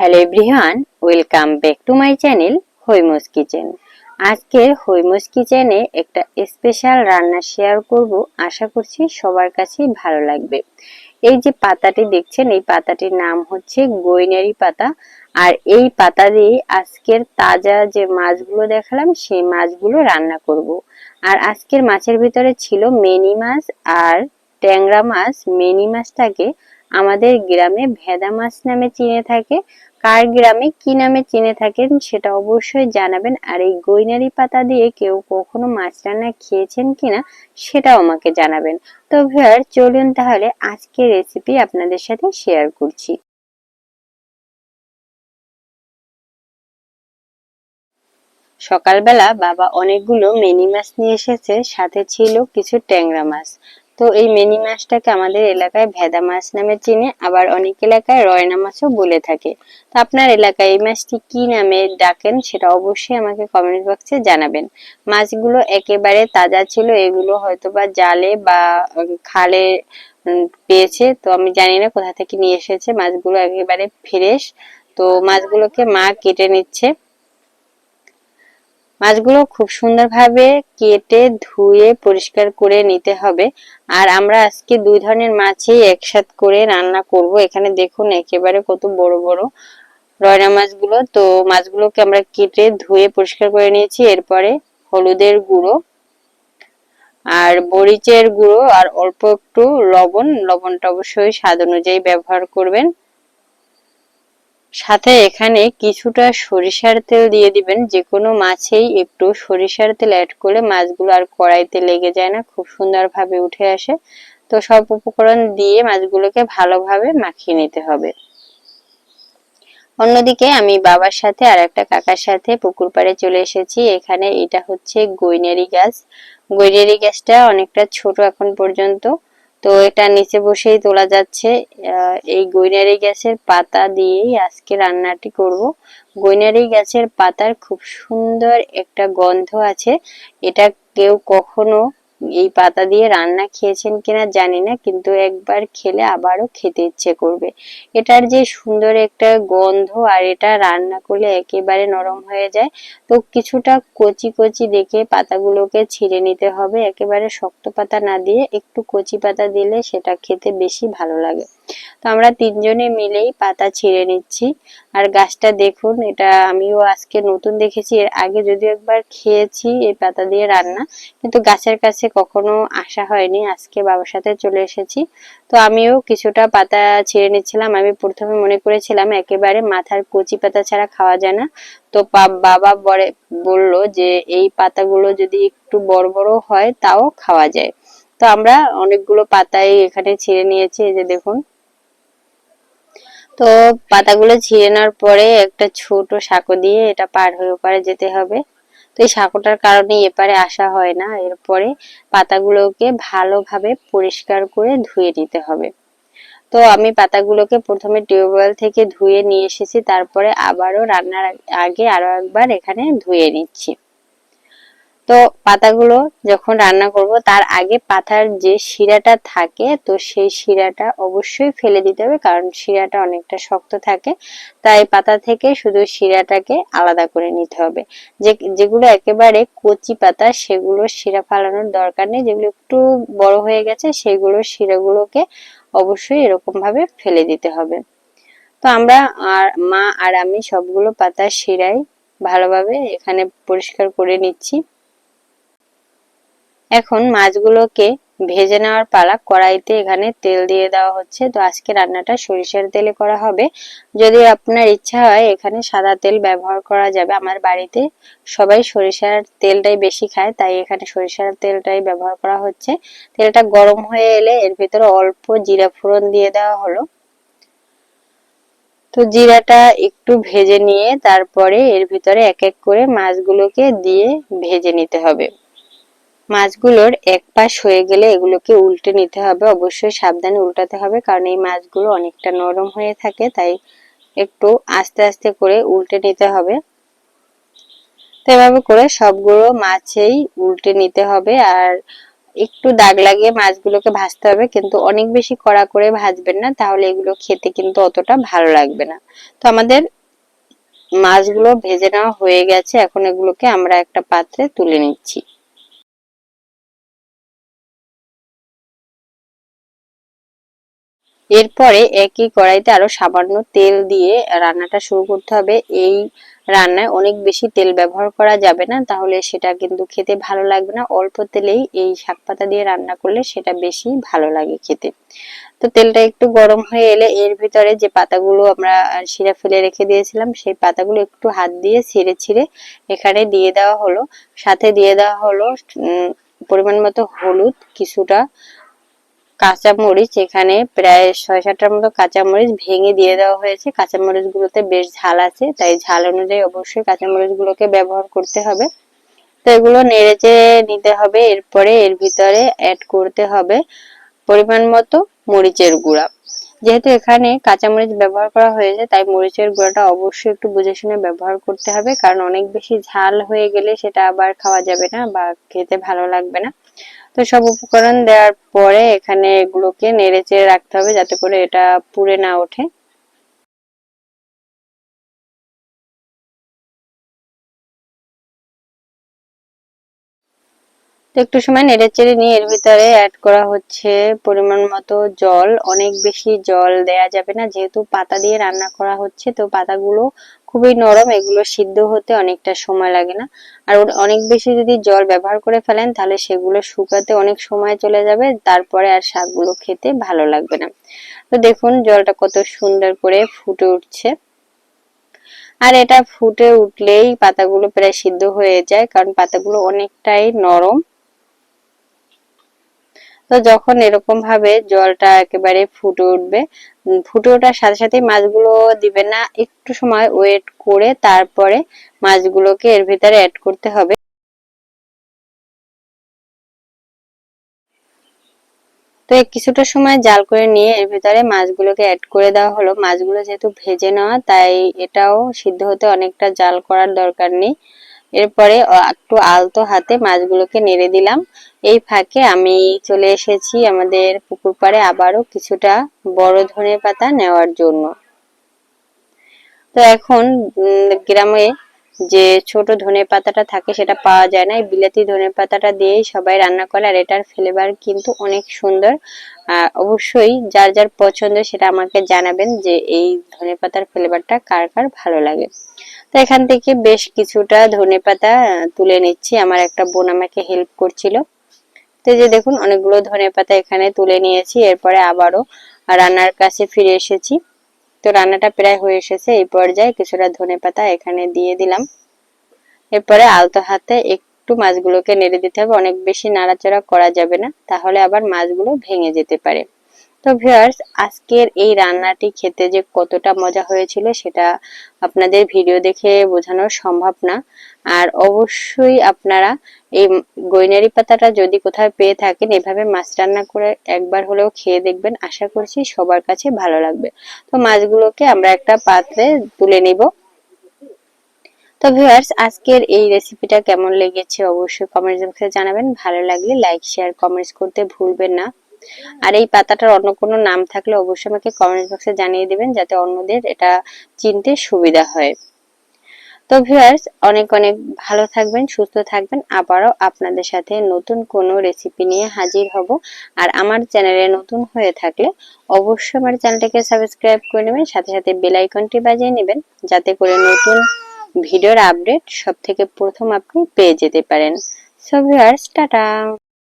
Hello everyone, welcome back to my channel Haima's kitchen. আজকের হৈমস কিচেনে একটা স্পেশাল রান্না শেয়ার করব, আশা করছি সবার কাছেই ভালো লাগবে। এই যে পাতাটি দেখছেন, এই পাতাটির নাম হচ্ছে গৈনারি পাতা। আর এই পাতা দিয়ে আজকের তাজা যে মাছগুলো দেখালাম, সেই মাছগুলো রান্না করব। আর আজকের মাছের ভিতরে ছিল মেনি মাছ আর ট্যাংরা মাছ। মেনি মাছটাকে আমাদের গ্রামে ভেদা মাছ নামে চিনে থাকে। কার গ্রামে কি নামে চিনে থাকেন সেটা অবশ্যই জানাবেন। আর এই গৈনারি পাতা দিয়ে কেউ কখনো মাছ রান্না খেয়েছেন কিনা সেটাও আমাকে জানাবেন। তো ভিউয়ার, চলুন তাহলে আজকে রেসিপি আপনাদের সাথে শেয়ার করছি। সকালবেলা বাবা অনেকগুলো মিনি মাছ নিয়ে এসেছে, সাথে ছিল কিছু ট্যাংরা মাছ। তো এই মিনি মাছটাকে আমাদের এলাকায় ভেদা মাছ নামে চিনে, আবার অনেক এলাকায় রয়না মাছও বলে থাকে। তো আপনার এলাকায় এই মাছটি কি নামে ডাকেন সেটা অবশ্যই আমাকে কমেন্ট বক্সে জানাবেন। মাছগুলো একেবারে তাজা ছিল, এগুলো হয়তো বা জালে বা খালে পেয়েছে, তো আমি জানি না কোথা থেকে নিয়ে এসেছে। মাছগুলো একেবারে ফ্রেশ, তো মাছগুলোকে মা কেটে নিচ্ছে। মাছগুলো খুব সুন্দরভাবে কেটে, ধুয়ে, পরিষ্কার করে নিতে হবে। আর আমরা আজকে দুই ধরনের মাছই একসাথ করে রান্না করব। এখানে দেখুন, একেবারে কত বড় বড় রয়না মাছগুলো। তো মাছগুলোকে আমরা কেটে, ধুয়ে, পরিষ্কার করে নিয়েছি। এরপরে হলুদের গুঁড়ো আর মরিচের গুঁড়ো আর অল্প একটু লবণ। লবণটা অবশ্যই স্বাদ অনুযায়ী ব্যবহার করবেন। সাথে এখানে কিছুটা সরিষার তেল দিয়ে দিবেন যে কোনো মাছেই একটু সরিষার তেল অ্যাড করলে মাছগুলো আর কড়াইতে লেগে যায় না, খুব সুন্দরভাবে উঠে আসে। তো সব উপকরণ দিয়ে মাছগুলোকে ভালোভাবে মাখিয়ে নিতে হবে। অন্যদিকে আমি বাবার সাথে আর একটা কাকার সাথে পুকুর পাড়ে চলে এসেছি। এখানে এটা হচ্ছে গৈনারি গাছ। গৈনারি গাছটা অনেকটা ছোট এখন পর্যন্ত। তো এটা নিচে বসেই তোলা যাচ্ছে। এই গৈনারি গ্যাসের পাতা দিয়েই আজকে রান্নাটি করব। গৈনারি গ্যাসের পাতার খুব সুন্দর একটা গন্ধ আছে। এটা কেউ কখনো এই পাতা দিয়ে রান্না খেয়েছেন কিনা জানি না, কিন্তু একবার খেলে আবারও খেতে ইচ্ছে করবে। এটার যে সুন্দর একটা গন্ধ আর এটা রান্না করলে একেবারে নরম হয়ে যায়, তো কিছুটা কচি কচি দেখে পাতাগুলোকে ছিঁড়ে নিতে হবে। একেবারে শক্ত পাতা না দিয়ে একটু কচি পাতা দিলে সেটা খেতে বেশি ভালো লাগে। তো আমরা তিনজনে মিলেই পাতা ছিঁড়ে নিচ্ছি। আর গাছটা দেখুন, এটা আমিও আজকে নতুন দেখেছি। এর আগে যদি একবার খেয়েছি এই পাতা দিয়ে রান্না, কিন্তু গাছের কাছে কখনো আসা হয়নি। আজকে বাবার সাথে চলে এসেছি। তো আমিও কিছুটা পাতা ছিঁড়ে নিচ্ছিলাম। আমি প্রথমে মনে করেছিলাম একেবারে মাথার কচি পাতা ছাড়া খাওয়া যায় না। তো বাবা বলে বলল যে, এই পাতাগুলো যদি একটু বড় বড় হয়, তাও খাওয়া যায়। তো আমরা অনেকগুলো পাতাই এখানে ছিঁড়ে নিয়েছি। এই যে দেখুন তো পাতাগুলো ছিঁড়ে নেওয়ার পরে একটা ছোট সাঁকো দিয়ে এটা পার হয়ে ওপারে যেতে হবে। তো এই সাঁকোটার কারণে এপারে আসা হয় না। এরপরে পাতাগুলোকে ভালোভাবে পরিষ্কার করে ধুয়ে নিতে হবে। তো আমি পাতাগুলোকে প্রথমে টিউবওয়েল থেকে ধুয়ে নিয়ে এসেছি। তারপরে আবারও রান্নার আগে আরও একবার এখানে ধুয়ে নিচ্ছি। তো পাতাগুলো যখন রান্না করব, তার আগে পাতার যে শিরাটা থাকে, তো সেই শিরাটা অবশ্যই ফেলে দিতে হবে, কারণ শিরাটা অনেকটা শক্ত থাকে। তাই পাতা থেকে শুধু শিরাটাকে আলাদা করে নিতে হবে। যে, যেগুলো একেবারে কচি পাতা, সেগুলো শিরা ফালানোর দরকার নেই। যেগুলো একটু বড় হয়ে গেছে, সেগুলো শিরাগুলোকে অবশ্যই এরকম ভাবে ফেলে দিতে হবে। তো আমরা আর, মা আর আমি সবগুলো পাতা শিরাই ভালোভাবে এখানে পরিষ্কার করে নিচ্ছি। এখন মাছগুলোকে ভেজে নেওয়ার পালা কড়াইতে এখানে তেল দিয়ে দেওয়া হচ্ছে। তো আজকে রান্নাটা সরিষার তেলে করা হবে। যদি আপনার ইচ্ছা হয়, এখানে সাদা তেল ব্যবহার করা যাবে। আমার বাড়িতে সবাই সরিষার তেলটাই বেশি খায়, তাই এখানে সরিষার তেলটাই ব্যবহার করা হচ্ছে। তেলটা গরম হয়ে এলে এর ভিতরে অল্প জিরা ফোড়ন দিয়ে দেওয়া হলো। তো জিরাটা একটু ভেজে নিয়ে তারপরে এর ভিতরে এক এক করে মাছগুলোকে দিয়ে ভেজে নিতে হবে। মাছগুলোর এক পাশ হয়ে গেলে এগুলোকে উল্টে নিতে হবে। অবশ্যই সাবধানে উল্টাতে হবে, কারণ এই মাছগুলো অনেকটা নরম হয়ে থাকে, তাই একটু আস্তে আস্তে করে উল্টে নিতে হবে। তো এভাবে করে সবগুলো মাছেই উল্টে নিতে হবে, আর একটু দাগ লাগিয়ে মাছগুলোকে ভাজতে হবে, কিন্তু অনেক বেশি কড়া করে ভাজবেন না, তাহলে এগুলো খেতে কিন্তু অতটা ভালো লাগবে না। তো আমাদের মাছগুলো ভেজে নেওয়া হয়ে গেছে, এখন এগুলোকে আমরা একটা পাত্রে তুলে নিচ্ছি। এরপরে একই কড়াইতে আরও সামান্য তেল দিয়ে রান্নাটা শুরু করতে হবে। এই রান্নায় অনেক বেশি তেল ব্যবহার করা যাবে না, তাহলে সেটা কিন্তু খেতে ভালো লাগবে না। অল্প তেলেই এই শাক পাতা দিয়ে রান্না করলে সেটা বেশি ভালো লাগে খেতে। তো তেলটা একটু গরম হয়ে এলে এর ভিতরে যে পাতাগুলো আমরা শিরা ফেলে রেখে দিয়েছিলাম, সেই পাতাগুলো একটু হাত দিয়ে ছিঁড়ে ছিঁড়ে এখানে দিয়ে দেওয়া হলো। সাথে দিয়ে দেওয়া হলো পরিমাণ মতো হলুদ কিছুটা কাঁচামরিচ এখানে প্রায় ছয় সাতটার মতো কাঁচামরিচ ভেঙে দিয়ে দেওয়া হয়েছে। কাঁচামরিচ গুলোতে বেশ ঝাল আছে, তাই ঝাল অনুযায়ী অবশ্যই কাঁচামরিচ গুলোকে ব্যবহার করতে হবে। তো এগুলো নেড়েচে নিতে হবে, এরপরে এর ভিতরে অ্যাড করতে হবে পরিমাণ মতো মরিচের গুঁড়া। যেহেতু এখানে কাঁচামরিচ ব্যবহার করা হয়েছে, তাই মরিচের গুঁড়াটা অবশ্যই একটু বুঝে শুনে ব্যবহার করতে হবে, কারণ অনেক বেশি ঝাল হয়ে গেলে সেটা আবার খাওয়া যাবে না বা খেতে ভালো লাগবে না। তো সব উপকরণ দেওয়ার পরে এখানে এগুলোকে নেড়ে চেড়ে রাখতে হবে যাতে করে এটা পুড়ে না ওঠে। তো একটু সময় নেড়ে চেড়ে নিয়ে এর ভিতরে অ্যাড করা হচ্ছে পরিমাণ মতো জল। অনেক বেশি জল দেয়া যাবে না, যেহেতু পাতা দিয়ে রান্না করা হচ্ছে, তো পাতাগুলো খুবই নরম, এগুলো সিদ্ধ হতে অনেকটা সময় লাগে না। আর অনেক বেশি যদি জল ব্যবহার করে ফেলেন, তাহলে সেগুলো শুকাতে অনেক সময় চলে যাবে, তারপরে আর শাকগুলো খেতে ভালো লাগবে না। তো দেখুন, জলটা কত সুন্দর করে ফুটে উঠছে। আর এটা ফুটে উঠলেই পাতাগুলো প্রায় সিদ্ধ হয়ে যায়, কারণ পাতাগুলো অনেকটাই নরম। তো যখন এরকম ভাবে জলটা একেবারে ফুটে উঠবে ফুটে ওঠার সাথে সাথে মাছগুলো দিবে না, একটু সময় ওয়েট করে তারপরে মাছগুলোকে এর ভিতরে অ্যাড করতে হবে। তো কিছুটা সময় জাল করে নিয়ে এর ভিতরে মাছগুলোকে অ্যাড করে দেওয়া হলো। মাছগুলো যেহেতু ভেজে নেওয়া, তাই এটাও সিদ্ধ হতে অনেকটা জাল করার দরকার নেই। এরপরে একটু আলতো হাতে মাছগুলোকে নেড়ে দিলাম। এই ফাঁকে আমি চলে এসেছি আমাদের পুকুর পাড়ে আবারও কিছুটা বড় ধনে পাতা নেওয়ার জন্য। তো এখন গ্রামে যে ছোট ধনে পাতাটা থাকে সেটা পাওয়া যায় না। এই বিলাতি ধনে পাতাটা দিয়েই সবাই রান্না করে আর এটার ফ্লেভার কিন্তু অনেক সুন্দর। অবশ্যই যার যার পছন্দ সেটা আমাকে জানাবেন যে এই ধনে পাতার ফ্লেভারটা কার কার ভালো লাগে। তো এখান থেকে বেশ কিছুটা ধনে পাতা তুলে নিচ্ছি। আমার একটা বোন আমাকে হেল্প করছিল। তো যে দেখুন, অনেকগুলো ধনে পাতা এখানে তুলে নিয়েছি। এরপরে আবারও রান্নার কাছে ফিরে এসেছি। তো রান্নাটা প্রায় হয়ে এসেছে। এই পর্যায়ে কিছুটা ধনে পাতা এখানে দিয়ে দিলাম। এরপরে আলতো হাতে একটু মাছগুলোকে নেড়ে দিতে হবে। অনেক বেশি নাড়াচাড়া করা যাবে না। তাহলে আবার মাছগুলো ভেঙে যেতে পারে। তো ভিউয়ার্স, আজকের এই রান্নাটি খেতে যে কতটা মজা হয়েছিল সেটা আপনাদের ভিডিও দেখে বোঝানো সম্ভব না। আর অবশ্যই আপনারা এই গৈনারি পাতাটা যদি কোথাও পেয়ে থাকেন, এভাবে মাছ রান্না করে একবার হলেও খেয়ে দেখবেন। আশা করছি সবার কাছে ভালো লাগবে। তো মাছগুলোকে আমরা একটা পাত্রে তুলে নিব। তো ভিউয়ার্স, আজকের এই রেসিপিটা কেমন লেগেছে অবশ্যই কমেন্ট বক্সে জানাবেন। ভালো লাগলে লাইক, শেয়ার, কমেন্টস করতে ভুলবেন না। আর এই পাতাটার অন্য কোনো নাম থাকলে অবশ্যই আমাকে কমেন্ট বক্সে জানিয়ে দিবেন যাতে অন্যদের এটা চিনতে সুবিধা হয়। তো ভিউয়ার্স অনেক অনেক ভালো থাকবেন, সুস্থ থাকবেন। আবারও আপনাদের সাথে নতুন কোনো রেসিপি নিয়ে হাজির হব। আর আমার চ্যানেলে নতুন হয়ে থাকলে অবশ্যই আমার চ্যানেলটাকে সাবস্ক্রাইব করে নেবেন, সাথে সাথে বেল আইকনটি বাজিয়ে নেবেন, যাতে করে নতুন ভিডিওর আপডেট সব থেকে প্রথম আপনি পেয়ে যেতে পারেন। So viewers tata!